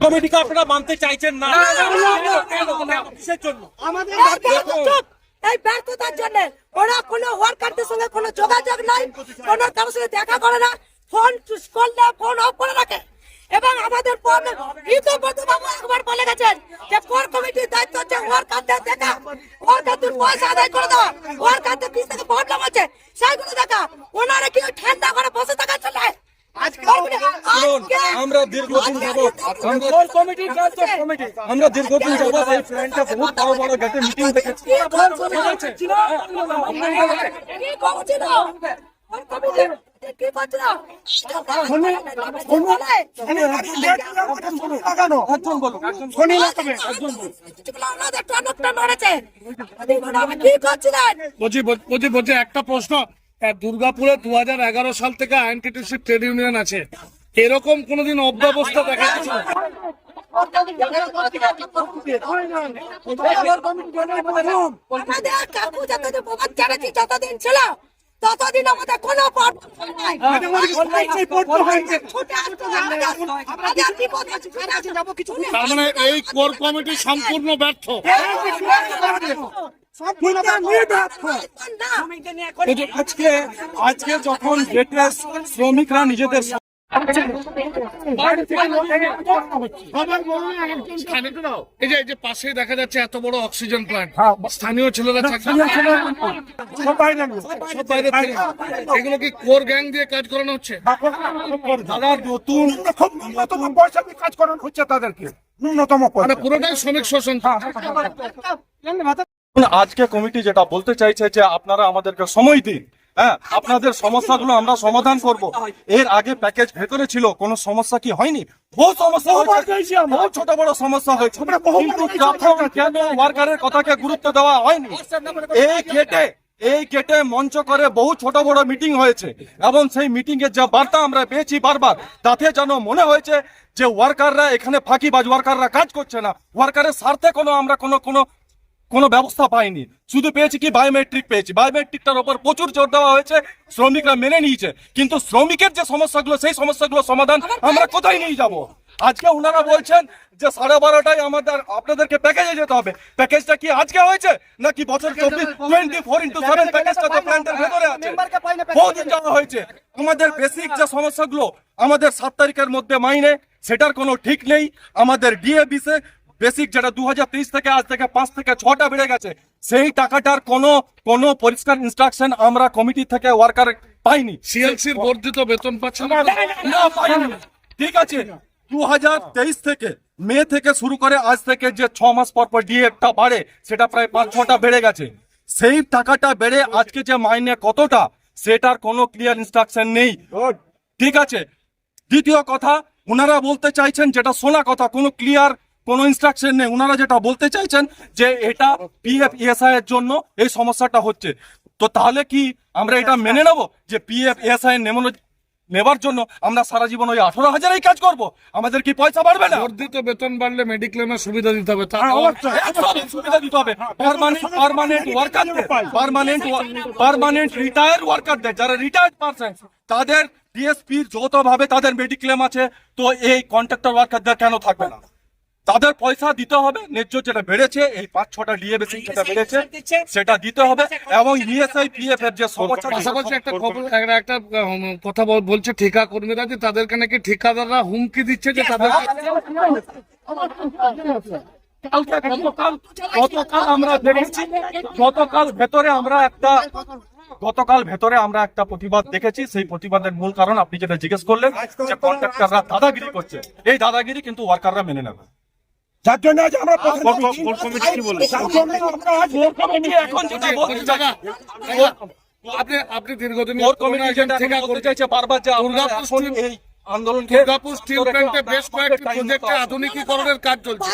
কমিটিকে আপনারা মানতে চাইছেন না? কিসের জন্য? আমাদের এই ব্যর্থতার জন্য ওরা কোনো ওয়ার্কারদের সঙ্গে কোনো যোগাযোগ নাই কোনো কারোর সঙ্গে দেখা করে না ফোন করলে ফোন অফ করে রাখে। এবং আমাদের একবার বলে গেছেন যে কোর কমিটির দায়িত্ব হচ্ছে ওয়ার্কারদের দেখা। ওয়ার্কারদের পয়সা আদায় করে দেওয়া। ওয়ার্কারদের পিছ থেকে প্রবলেম আছে সেইগুলো দেখা। ওনারা কি ঠান্ডা করে শুনুন, আমরা দীর্ঘদিন আমরা কোর কমিটির কমিটি আমরা দীর্ঘদিন এই প্ল্যানটা বহুত বড় বড় গেটে মিটিং দেখেছি। একটা প্রশ্ন। দুর্গাপুরে দু হাজার এগারো সাল থেকে আইএনটিটিসি ট্রেড ইউনিয়ন আছে। এরকম কোনোদিন অব্যবস্থা দেখা গেছে যতদিন ছিল ততদিন আমাদের কোনো। তার মানে এই কোর কমিটি সম্পূর্ণ ব্যর্থ। আজকে আজকে যখন শ্রমিকরা নিজেদের এই যে এই যে পাশেই দেখা যাচ্ছে এত বড় অক্সিজেন প্ল্যান্ট স্থানীয় ছেলেরা। এগুলো কি কোর গ্যাং দিয়ে কাজ করানো হচ্ছে? দাদা নতুন খুব ন্যূনতম পয়সা দিয়ে কাজ করানো হচ্ছে তাদেরকে। ন্যূনতম মানে পয়সা পুরোটাই শ্রমিক শোষণ। আজকে কমিটি যেটা বলতে চাইছে যে আপনারা আমাদেরকে সময় দিন। হ্যাঁ আপনাদের সমস্যাগুলো আমরা সমাধান করব। এর আগে প্যাকেজ ভেতরে ছিল কোনো সমস্যা কি হয়নি? বহু সমস্যা হয়েছে। বহু ছোট বড় সমস্যা হয়েছে। কিন্তু যখন কেন ওয়ার্কারের কথাকে গুরুত্ব দেওয়া হয়নি এই গেটে এই গেটে মঞ্চ করে বহু ছোট বড় মিটিং হয়েছে। এবং সেই মিটিং এর যা বার্তা আমরা পেয়েছি বারবার তাতে যেন মনে হয়েছে যে ওয়ার্কাররা এখানে ফাঁকি ফাঁকিবাজ ওয়ার্কাররা কাজ করছে না। ওয়ার্কারের স্বার্থে কোনো আমরা কোনো কোনো কোনো ব্যবস্থা পাইনি। শুধু পেয়েছি কি বায়োমেট্রিক পেয়েছি। বায়োমেট্রিকটার উপর প্রচুর জোর দেওয়া হয়েছে শ্রমিকরা মেনে নিয়েছে। কিন্তু শ্রমিকের যে সমস্যাগুলো সেই সমস্যাগুলো সমাধান আমরা কোথায় নিয়ে যাব? আজকে ওনারা বলছেন যে সাড়ে বারোটায় আমাদের আপনাদেরকে প্যাকেজে যেতে হবে। প্যাকেজটা কি আজকে হয়েছে? নাকি বছর চব্বিশ টোয়েন্টি ফোর ইন্টু সেভেন প্যাকেজটা তো প্ল্যান্টের ভেতরে আছে। বহুদিন যাওয়া হয়েছে। আমাদের বেসিক যে সমস্যাগুলো আমাদের সাত তারিখের মধ্যে মাইনে সেটার কোনো ঠিক নেই। আমাদের ডিএবিসে বেসিক যেটা দু হাজার তেইশ থেকে আজ থেকে পাঁচ থেকে ছটা বেড়ে গেছে সেই টাকাটার কোনো কোনো পরিষ্কার ইনস্ট্রাকশন আমরা কমিটি থেকে ওয়ার্কার পাইনি। সিএলসির বর্ধিত বেতন পাচ্ছে না ঠিক আছে দু হাজার তেইশ থেকে মে থেকে শুরু করে আজ থেকে যে ছ মাস পর পর ডিএটা বাড়ে সেটা প্রায় পাঁচ ছটা বেড়ে গেছে। সেই টাকাটা বেড়ে আজকে যে মাইনে কতটা সেটার কোনো ক্লিয়ার ইনস্ট্রাকশন নেই। ঠিক আছে দ্বিতীয় কথা ওনারা বলতে চাইছেন যেটা শোনা কথা কোনো ক্লিয়ার কোনো ইনস্ট্রাকশন নেই। ওনারা যেটা বলতে চাইছেন যে এটা পিএফ ইএসআই এর জন্য এই সমস্যাটা হচ্ছে। তো তাহলে কি আমরা এটা মেনে নেব যে পিএফ ইএসআই নেমনো নেবার জন্য আমরা সারা জীবন ওই আঠারো হাজারেই কাজ করব? আমাদের কি পয়সা বাড়বে না? বর্ধিত বেতন বাড়লে মেডিক্লেমের সুবিধা দিতে হবে। তা একদম সুবিধা দিতে হবে। পার্মানেন্ট পার্মানেন্ট ওয়ার্কারদের পার্মানেন্ট পার্মানেন্ট রিটায়ার ওয়ার্কারদের যারা রিটায়ার্ড পারসন তাদের ডিএসপির যৌথভাবে তাদের মেডিক্লেম আছে। তো এই কন্ট্রাক্টর ওয়ার্কারদের কেন থাকবে না? তাদের পয়সা দিতে হবে ন্যায্য যেটা বেড়েছে এই পাঁচ ছটা ডিএ যেটা বেড়েছে সেটা দিতে হবে এবং ইএসআই পিএফ এর যে সমস্যা পাশাপাশি একটা খবর একটা- একটা কথা বলছে ঠিকা কর্মীরা যে তাদেরকে নাকি ঠিকাদাররা হুমকি দিচ্ছে যে তাদের কালকে গতকাল গতকাল আমরা দেখেছি গতকাল ভেতরে আমরা একটা গতকাল ভেতরে আমরা একটা প্রতিবাদ দেখেছি সেই প্রতিবাদের মূল কারণ আপনি যেটা জিজ্ঞেস করলেন যে কন্ট্রাক্টররা দাদাগিরি করছে এই দাদাগিরি কিন্তু ওয়ার্কাররা মেনে নেবে যার জন্য আজ আমরা এখন যেটা বলতে চাই। আপনি আপনি দীর্ঘদিন কোর কমিটি যেটা ঠিকা এখন চাইছে বারবার যে আমরা দুর্গাপুর এখন এই আন্দোলনকে দুর্গাপুর স্টিল প্ল্যান্টে বেশ কয়েকটি প্রজেক্টে আধুনিকীকরণের কাজ চলছে।